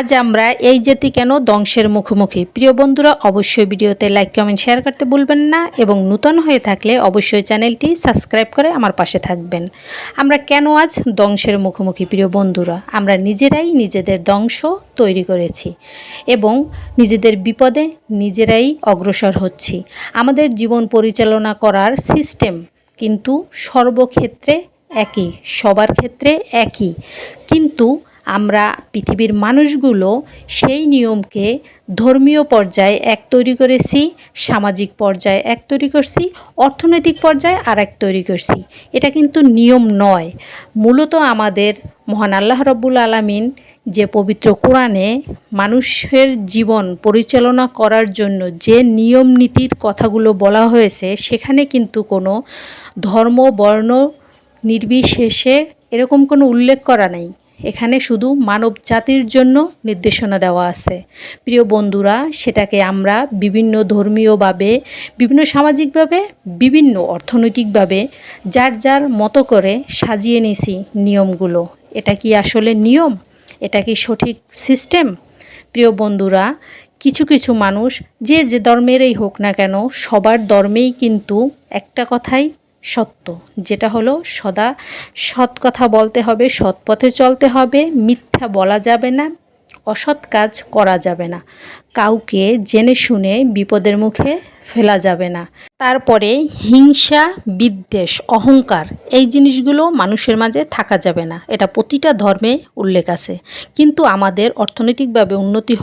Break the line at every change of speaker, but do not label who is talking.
আজ আমরা এই জাতি কেন ধ্বংসের মুখোমুখি? প্রিয় বন্ধুরা, অবশ্যই ভিডিওতে লাইক কমেন্ট শেয়ার করতে ভুলবেন না এবং নূতন হয়ে থাকলে অবশ্যই চ্যানেলটি সাবস্ক্রাইব করে আমার পাশে থাকবেন। আমরা কেন আজ ধ্বংসের মুখোমুখি, প্রিয় বন্ধুরা? আমরা নিজেরাই নিজেদের ধ্বংস তৈরি করেছি এবং নিজেদের বিপদে নিজেরাই অগ্রসর হচ্ছি। আমাদের জীবন পরিচালনা করার সিস্টেম কিন্তু সর্বক্ষেত্রে একই, সবার ক্ষেত্রে একই। কিন্তু আমরা পৃথিবীর মানুষগুলো সেই নিয়মকে ধর্মীয় পর্যায়ে এক তৈরি করেছি, সামাজিক পর্যায়ে এক তৈরি করছি, অর্থনৈতিক পর্যায়ে আর এক তৈরি করছি। এটা কিন্তু নিয়ম নয়। মূলত আমাদের মহান আল্লাহ রব্বুল আলামিন যে পবিত্র কোরআনে মানুষের জীবন পরিচালনা করার জন্য যে নিয়ম নীতির কথাগুলো বলা হয়েছে, সেখানে কিন্তু কোনো ধর্ম, বর্ণ নির্বিশেষে এরকম কোনো উল্লেখ করা নেই। এখানে শুধু মানব জাতির জন্য নির্দেশনা দেওয়া আছে। প্রিয় বন্ধুরা, সেটাকে আমরা বিভিন্ন ধর্মীয়ভাবে, বিভিন্ন সামাজিকভাবে, বিভিন্ন অর্থনৈতিকভাবে, যার যার মতো করে সাজিয়ে নিছি নিয়মগুলো। এটা কি আসলে নিয়ম? এটা কি সঠিক সিস্টেম? প্রিয় বন্ধুরা, কিছু কিছু মানুষ যে যে ধর্মেরই হোক না কেন, সবার ধর্মেই কিন্তু একটা কথাই সত্য, যেটা হলো সদা সৎ কথা বলতে হবে, সৎ পথে চলতে হবে, মিথ্যা বলা যাবে না, অসৎ কাজ করা যাবে না, কাউকে জেনে শুনে বিপদের মুখে ফেলা যাবে না। তারপরে হিংসা, বিদ্বেষ, অহংকার, এই জিনিসগুলো মানুষের মাঝে থাকা যাবে না। এটা প্রতিটা ধর্মে উল্লেখ আছে। কিন্তু আমাদের অর্থনৈতিকভাবে উন্নতি